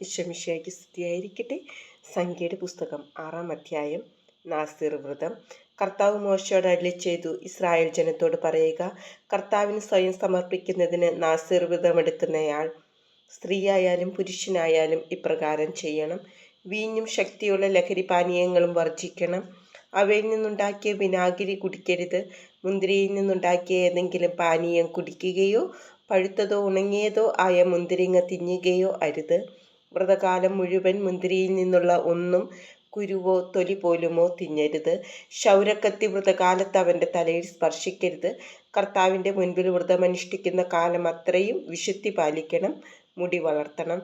ഈശ്വമിഷയ്ക്ക് സ്തുതിയായിരിക്കട്ടെ. സംഖ്യയുടെ പുസ്തകം ആറാം അധ്യായം നാസിർ വ്രതം. കർത്താവ് മോശയോട് അരളി ചെയ്തു. ഇസ്രായേൽ ജനത്തോട് പറയുക കർത്താവിന് സ്വയം സമർപ്പിക്കുന്നതിന് നാസിർ വ്രതം എടുക്കുന്നയാൾ സ്ത്രീയായാലും പുരുഷനായാലും ഇപ്രകാരം ചെയ്യണം. വീഞ്ഞും ശക്തിയുള്ള ലഹരി പാനീയങ്ങളും വർജിക്കണം അവയിൽ നിന്നുണ്ടാക്കിയ വിനാഗിരി കുടിക്കരുത്. മുന്തിരിയിൽ നിന്നുണ്ടാക്കിയ ഏതെങ്കിലും പാനീയം കുടിക്കുകയോ പഴുത്തതോ ഉണങ്ങിയതോ ആയ മുന്തിരിങ്ങ തിന്നുകയോ അരുത്. വ്രതകാലം മുഴുവൻ മുന്തിരിയിൽ നിന്നുള്ള ഒന്നും കുരുവോ തൊലി പോലുമോ തിന്നരുത്. ക്ഷൗരക്കത്തി വ്രതകാലത്ത് അവന്റെ തലയിൽ സ്പർശിക്കരുത്. കർത്താവിന്റെ മുൻപിൽ വ്രതമനുഷ്ഠിക്കുന്ന കാലം അത്രയും വിശുദ്ധി പാലിക്കണം മുടി വളർത്തണം.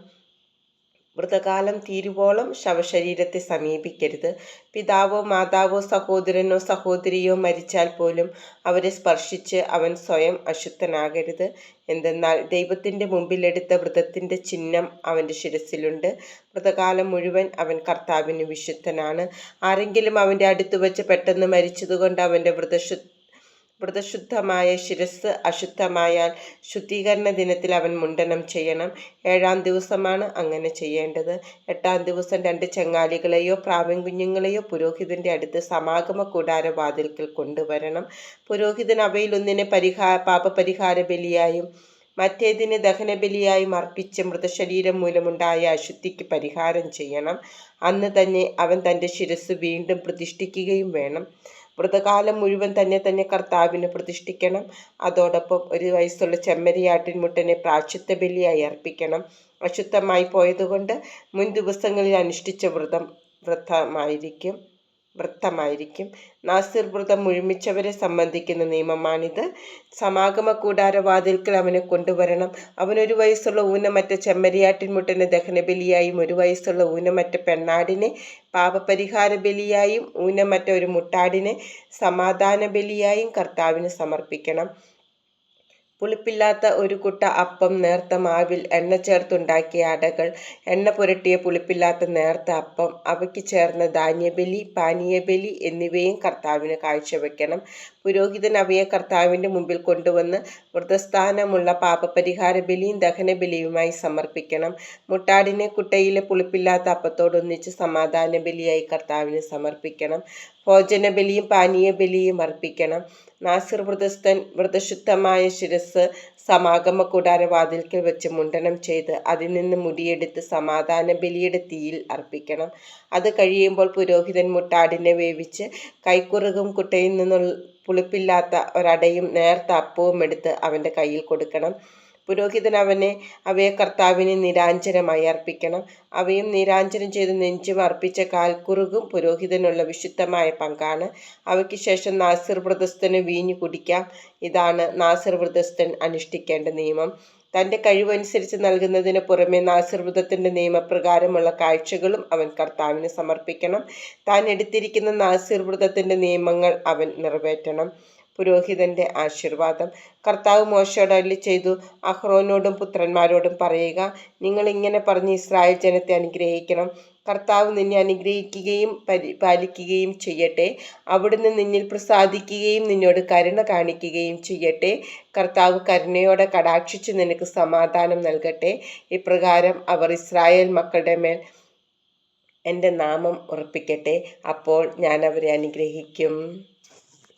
വ്രതകാലം തീരുവോളം ശവശരീരത്തെ സമീപിക്കരുത്. പിതാവോ മാതാവോ സഹോദരനോ സഹോദരിയോ മരിച്ചാൽ പോലും അവരെ സ്പർശിച്ച് അവൻ സ്വയം അശുദ്ധനാകരുത്. എന്തെന്നാൽ ദൈവത്തിന്റെ മുമ്പിലെടുത്ത വ്രതത്തിന്റെ ചിഹ്നം അവന്റെ ശിരസിലുണ്ട് വ്രതകാലം മുഴുവൻ അവൻ കർത്താവിന് വിശുദ്ധനാണ്. ആരെങ്കിലും അവന്റെ അടുത്ത് വെച്ച് പെട്ടെന്ന് മരിച്ചതുകൊണ്ട് അവന്റെ വ്രതശു വ്രതശുദ്ധമായ ശിരസ് അശുദ്ധമായാൽ ശുദ്ധീകരണ ദിനത്തിൽ അവൻ മുണ്ടനം ചെയ്യണം. ഏഴാം ദിവസമാണ് അങ്ങനെ ചെയ്യേണ്ടത്. എട്ടാം ദിവസം രണ്ട് ചങ്ങാലികളെയോ പ്രാവിൻ കുഞ്ഞുങ്ങളെയോ പുരോഹിതന്റെ അടുത്ത് സമാഗമ കൂടാര വാതിൽക്കൽ കൊണ്ടുവരണം. പുരോഹിതൻ അവയിൽ ഒന്നിനെ പരിഹാര പാപപരിഹാര ബലിയായും മറ്റേതിന് ദഹനബലിയായും അർപ്പിച്ച് മൃതശരീരം മൂലമുണ്ടായ അശുദ്ധിക്ക് പരിഹാരം ചെയ്യണം. അന്ന് തന്നെ അവൻ തന്റെ ശിരസ് വീണ്ടും പ്രതിഷ്ഠിക്കുകയും വേണം. വ്രതകാലം മുഴുവൻ തന്നെ തന്നെ കർത്താവിനെ പ്രതിഷ്ഠിക്കണം. അതോടൊപ്പം ഒരു വയസ്സുള്ള ചെമ്മരിയാട്ടിൻമുട്ടനെ പ്രാശ്ചിത്ത ബലിയായി അർപ്പിക്കണം. അശുദ്ധമായി പോയതുകൊണ്ട് മുൻ ദിവസങ്ങളിൽ അനുഷ്ഠിച്ച വ്രതം വ്രതമായിരിക്കും. വൃത്തമായിരിക്കും. നാസിർ വ്രതം മുഴുമിച്ചവരെ സംബന്ധിക്കുന്ന നിയമമാണിത്. സമാഗമ കൂടാരവാതിൽക്കൽ അവനെ കൊണ്ടുവരണം. അവനൊരു വയസ്സുള്ള ഊനമറ്റ ചെമ്മരിയാട്ടിൻമുട്ടനെ ദഹനബലിയായും ഒരു വയസ്സുള്ള ഊനമറ്റ പെണ്ണാടിനെ പാപപരിഹാര ബലിയായും ഊനമറ്റ ഒരു മുട്ടാടിനെ സമാധാന ബലിയായും കർത്താവിന് സമർപ്പിക്കണം. പുളിപ്പില്ലാത്ത ഒരു കുട്ട അപ്പം നേർത്ത മാവിൽ എണ്ണ ചേർത്തുണ്ടാക്കിയ അടകൾ എണ്ണ പുരട്ടിയ പുളിപ്പില്ലാത്ത നേർത്ത അപ്പം അവയ്ക്ക് ചേർന്ന ധാന്യബലി പാനീയബലി എന്നിവയും കർത്താവിന് കാഴ്ചവെക്കണം പുരോഹിതൻ അവയെ കർത്താവിന്റെ മുമ്പിൽ കൊണ്ടുവന്ന് വ്രതസ്ഥാനമുള്ള പാപപരിഹാര ബലിയും ദഹനബലിയുമായി സമർപ്പിക്കണം. മുട്ടാടിനെ കുട്ടയിലെ പുളിപ്പില്ലാത്ത അപ്പത്തോടൊന്നിച്ച് സമാധാന ബലിയായി കർത്താവിന് സമർപ്പിക്കണം. ഭോജനബലിയും പാനീയബലിയും അർപ്പിക്കണം. നാസിർ വ്രതസ്ഥൻ വ്രതശുദ്ധമായ ശിരസ് സമാഗമ കൂടാരവാതിൽക്കൽ വെച്ച് മുണ്ടനം ചെയ്ത് അതിൽ നിന്ന് മുടിയെടുത്ത് സമാധാന ബലിയുടെ തീയിൽ അർപ്പിക്കണം. അത് കഴിയുമ്പോൾ പുരോഹിതൻ മുട്ടാടിനെ വേവിച്ച് കൈക്കുറുകും കുട്ടയിൽ നിന്നുള്ള പുളിപ്പില്ലാത്ത ഒരടയും നേർത്ത അപ്പവും എടുത്ത് അവന്റെ കയ്യിൽ കൊടുക്കണം. പുരോഹിതൻ അവനെ അവയെ കർത്താവിന് നിരാഞ്ജനമായി അർപ്പിക്കണം. അവയും നിരാഞ്ജനം ചെയ്ത് നെഞ്ചും അർപ്പിച്ച കാൽക്കുറുകും പുരോഹിതനുള്ള വിശുദ്ധമായ പങ്കാണ്. അവയ്ക്ക് ശേഷം നാസിർ വ്രതസ്ഥന് വീഞ്ഞു കുടിക്കാം. ഇതാണ് നാസിർ വ്രതസ്ഥൻ അനുഷ്ഠിക്കേണ്ട നിയമം. തന്റെ കഴിവനുസരിച്ച് നൽകുന്നതിന് പുറമെ നാസിർവൃതത്തിന്റെ നിയമപ്രകാരമുള്ള കാഴ്ചകളും അവൻ കർത്താവിന് സമർപ്പിക്കണം. താൻ എടുത്തിരിക്കുന്ന നാസിർവൃതത്തിന്റെ നിയമങ്ങൾ അവൻ നിറവേറ്റണം. പുരോഹിതന്റെ ആശീർവാദം. കർത്താവ് മോശയോട് അല്ലി ചെയ്തു അഹ്റോനോടും പുത്രന്മാരോടും പറയുക നിങ്ങൾ ഇങ്ങനെ പറഞ്ഞ് ഇസ്രായേൽ ജനത്തെ അനുഗ്രഹിക്കണം. കർത്താവ് നിന്നെ അനുഗ്രഹിക്കുകയും പരിപാലിക്കുകയും ചെയ്യട്ടെ. അവിടുന്ന് നിന്നിൽ പ്രസാദിക്കുകയും നിന്നോട് കരുണ കാണിക്കുകയും ചെയ്യട്ടെ. കർത്താവ് കരുണയോടെ കടാക്ഷിച്ച് നിനക്ക് സമാധാനം നൽകട്ടെ. ഇപ്രകാരം അവർ ഇസ്രായേൽ മക്കളുടെ മേൽ എന്റെ നാമം ഉറപ്പിക്കട്ടെ. അപ്പോൾ ഞാൻ അവരെ അനുഗ്രഹിക്കും.